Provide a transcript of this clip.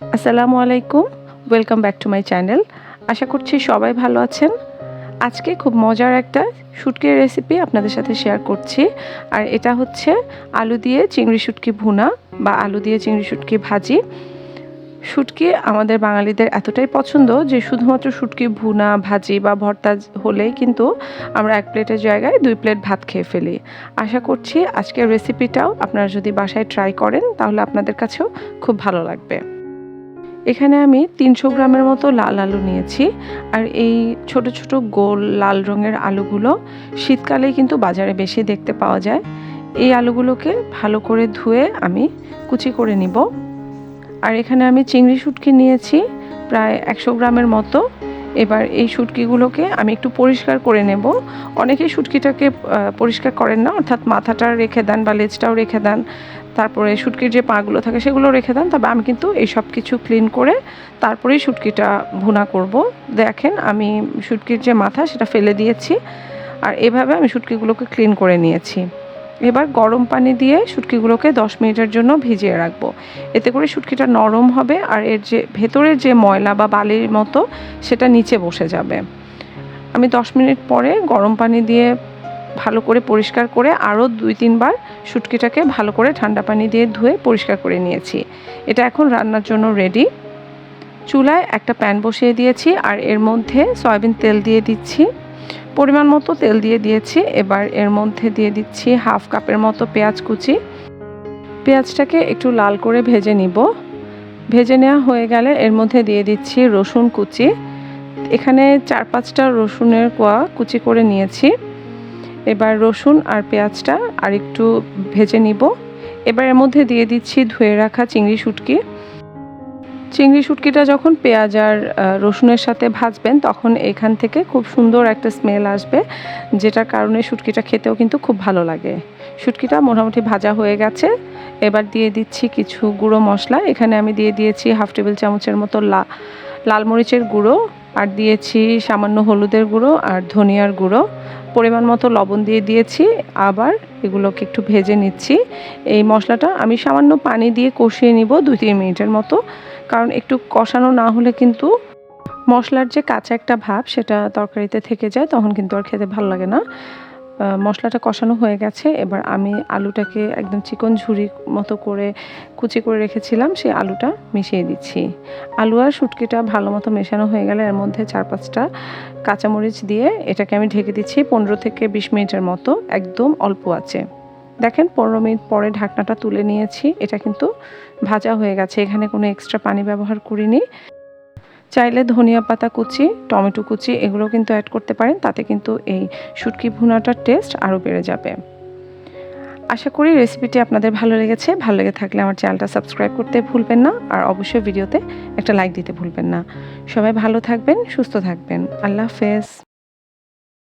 আসসালামু আলাইকুম welcome back to my channel আশা করছি সবাই ভালো আছেন। আজকে খুব মজার একটা শুটকির রেসিপি আপনাদের সাথে শেয়ার করছি। আর এটা হচ্ছে আলু দিয়ে চিংড়ি শুটকি ভুনা বা আলু দিয়ে চিংড়ি শুটকি ভাজি। শুটকি আমাদের বাঙালিদের এতটাই পছন্দ যে শুধুমাত্র শুটকি ভুনা, ভাজি বা ভর্তা হলেই কিন্তু আমরা এক প্লেটের জায়গায় দুই প্লেট ভাত খেয়ে ফেলি। আশা করছি আজকের রেসিপিটাও আপনারা যদি বাসায় ট্রাই করেন, তাহলে আপনাদের কাছেও খুব ভালো লাগবে। এখানে আমি তিনশো গ্রামের মতো লাল আলু নিয়েছি। আর এই ছোট ছোট গোল লাল রঙের আলুগুলো শীতকালে কিন্তু বাজারে বেশি দেখতে পাওয়া যায়। এই আলুগুলোকে ভালো করে ধুয়ে আমি কুচি করে নিব। আর এখানে আমি চিংড়ি শুটকি নিয়েছি, প্রায় একশো গ্রামের মতো। এবার এই শুটকিগুলোকে আমি একটু পরিষ্কার করে নেব। অনেকেই শুটকিটাকে পরিষ্কার করেন না, অর্থাৎ মাথাটা রেখে দেন বা লেজটাও রেখে দেন। তারপরে শুটকির যে পাগুলো থাকে সেগুলো রেখে দেন। তবে আমি কিন্তু এই সব কিছু ক্লিন করে তারপরেই শুটকিটা ভুনা করব। দেখেন আমি শুটকির যে মাথা সেটা ফেলে দিয়েছি। আর এভাবে আমি শুটকিগুলোকে ক্লিন করে নিয়েছি। এবার গরম পানি দিয়ে শুটকিগুলোকে দশ মিনিটের জন্য ভিজিয়ে রাখব। এতে করে শুটকিটা নরম হবে আর এর যে ভেতরের যে ময়লা বা বালির মতো সেটা নিচে বসে যাবে। আমি দশ মিনিট পরে গরম পানি দিয়ে ভালো করে পরিষ্কার করে আরও দুই তিনবার শুটকিটাকে ভালো করে ঠান্ডা পানি দিয়ে ধুয়ে পরিষ্কার করে নিয়েছি। এটা এখন রান্নার জন্য রেডি চুলায় একটা প্যান বসিয়ে দিয়েছি আর এর মধ্যে সয়াবিন তেল দিয়ে দিচ্ছি। পরিমাণ মতো তেল দিয়ে দিয়েছি। এবার এর মধ্যে দিয়ে দিচ্ছি হাফ কাপের মতো পেঁয়াজ কুচি। পেঁয়াজটাকে একটু লাল করে ভেজে নিব। ভেজে নেওয়া হয়ে গেলে এর মধ্যে দিয়ে দিচ্ছি রসুন কুচি। এখানে চার পাঁচটা রসুনের কোয়া কুচি করে নিয়েছি। এবার রসুন আর পেঁয়াজটা আর একটু ভেজে নিব। এবার এর মধ্যে দিয়ে দিচ্ছি ধুয়ে রাখা চিংড়ি শুটকি। চিংড়ি শুটকিটা যখন পেঁয়াজ আর রসুনের সাথে ভাজবেন, তখন এখান থেকে খুব সুন্দর একটা স্মেল আসবে, যেটার কারণে শুটকিটা খেতেও কিন্তু খুব ভালো লাগে। শুটকিটা মোটামুটি ভাজা হয়ে গেছে। এবার দিয়ে দিচ্ছি কিছু গুঁড়ো মশলা। এখানে আমি দিয়ে দিয়েছি হাফ টেবিল চামচের মতো লা, লাল মরিচের গুঁড়ো, আর দিয়েছি সামান্য হলুদের গুঁড়ো আর ধনিয়ার গুঁড়ো। পরিমাণ মতো লবণ দিয়ে দিয়েছি। আবার এগুলোকে একটু ভেজে নিচ্ছি। এই মশলাটা আমি সামান্য পানি দিয়ে কষিয়ে নিব দুই তিন মিনিটের মতো। কারণ একটু কষানো না হলে কিন্তু মশলার যে কাঁচা একটা ভাব সেটা তরকারিতে থেকে যায়, তখন কিন্তু আর খেতে ভালো লাগে না। মশলাটা কষানো হয়ে গেছে, এবার আমি আলুটাকে একদম চিকন ঝুরি মতো করে কুচি করে রেখেছিলাম, সেই আলুটা মিশিয়ে দিচ্ছি। আলু আর শুটকিটা ভালো মতো মেশানো হয়ে গেলে এর মধ্যে চার পাঁচটা কাঁচামরিচ দিয়ে এটাকে আমি ঢেকে দিচ্ছি পনেরো থেকে বিশ মিনিটের মতো, একদম অল্প আছে। দেখেন, পনেরো মিনিট পরে ঢাকনাটা তুলে নিয়েছি। এটা কিন্তু ভাজা হয়ে গেছে। এখানে কোনো এক্সট্রা পানি ব্যবহার করিনি। চাইলে ধনিয়া পাতা কুচি, টমেটো কুচি এগুলো কিন্তু অ্যাড করতে পারেন। তাতে কিন্তু এই শুটকি ভুনাটার টেস্ট আরও বেড়ে যাবে। আশা করি রেসিপিটি আপনাদের ভালো লেগেছে। ভালো লেগে থাকলে আমার চ্যানেলটা সাবস্ক্রাইব করতে ভুলবেন না। আর অবশ্যই ভিডিওতে একটা লাইক দিতে ভুলবেন না। সবাই ভালো থাকবেন, সুস্থ থাকবেন। আল্লাহ হাফেজ।